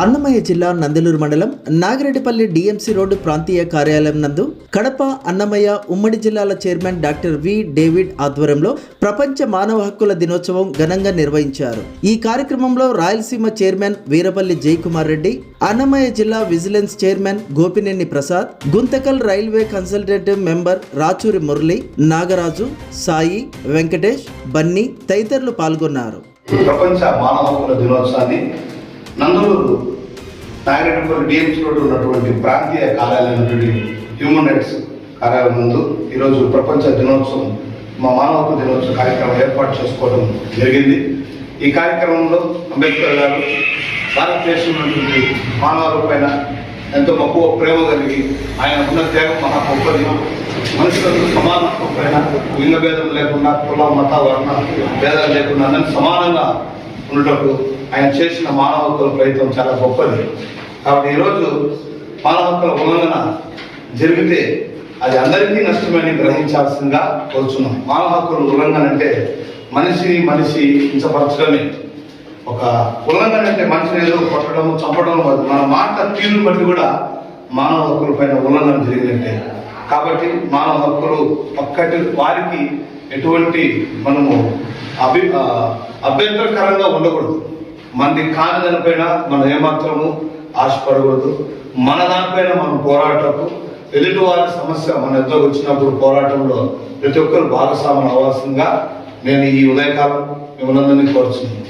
అన్నమయ్య జిల్లా నందలూరు మండలం Nagireddipalli DMC road ప్రాంతీయ కార్యాలయం నందు కడప అన్నమయ్య ఉమ్మడి జిల్లాల చైర్మన్ డాక్టర్ వి డేవిడ్ ఆధ్వర్యంలో ప్రపంచ మానవ హక్కుల దినోత్సవం ఘనంగా నిర్వహించారు. ఈ కార్యక్రమంలో రాయలసీమ చైర్మన్ వీరపల్లి జయకుమార్ రెడ్డి అన్నమయ్య జిల్లా vigilance chairman Gopineni Prasad Guntakal railway consultative member Rachuri Murali Nagaraju Sai Venkatesh Bunny తదితరులు పాల్గొన్నారు. ప్రపంచ మానవ హక్కుల దినోత్సవాన్ని నందలూరు నాగరెడ్డిపల్లి డిఎంసీ రోడ్డు ఉన్నటువంటి ప్రాంతీయ కార్యాలయం హ్యూమన్ రైట్స్ కార్యాలయం నందు ఈరోజు ప్రపంచ దినోత్సవం మా మానవ దినోత్సవ కార్యక్రమం ఏర్పాటు చేసుకోవడం జరిగింది. ఈ కార్యక్రమంలో అంబేద్కర్ గారు భారతదేశంలోని ఉన్నటువంటి పైన ఎంతో మక్కువ ప్రేమ కలిగి ఆయన ఉన్న త్యాగం మహా గొప్పది మనుషులకు సమానత్వం పైన లింగ భేదం లేకుండా కుల మత వర్ణ భేదాలు లేకుండా అందరినీ సమానంగా ఉండటకు ఆయన చేసిన మానవ హక్కుల ప్రయత్నం చాలా గొప్పది. కాబట్టి ఈరోజు మానవ హక్కుల ఉల్లంఘన జరిగితే అది అందరికీ నష్టమని గ్రహించాల్సిందిగా కోరుచున్నాం. మానవ హక్కుల ఉల్లంఘన అంటే మనిషిని మనిషి హింసపరచడమే. ఒక ఉల్లంఘన అంటే మనిషిని ఏదో కొట్టడం చంపడం మన మాట తీరుని బట్టి కూడా మానవ హక్కుల పైన ఉల్లంఘన జరిగినట్టే. కాబట్టి మానవ హక్కులు పక్కటి వారికి ఎటువంటి మనము అభి అభ్యంతరకరంగా ఉండకూడదు. మనది కాని దానిపైన మనం ఏమాత్రము ఆశపడకూడదు. మన దానిపైన మనం పోరాటకు ఎదుటి వారి సమస్య మన ఎదురు వచ్చినప్పుడు పోరాటంలో ప్రతి ఒక్కరు భాగస్వాములు అవ్వాల్సిందిగా నేను ఈ ఉదయకాలం మిమ్మల్ని కోరుచున్నాను.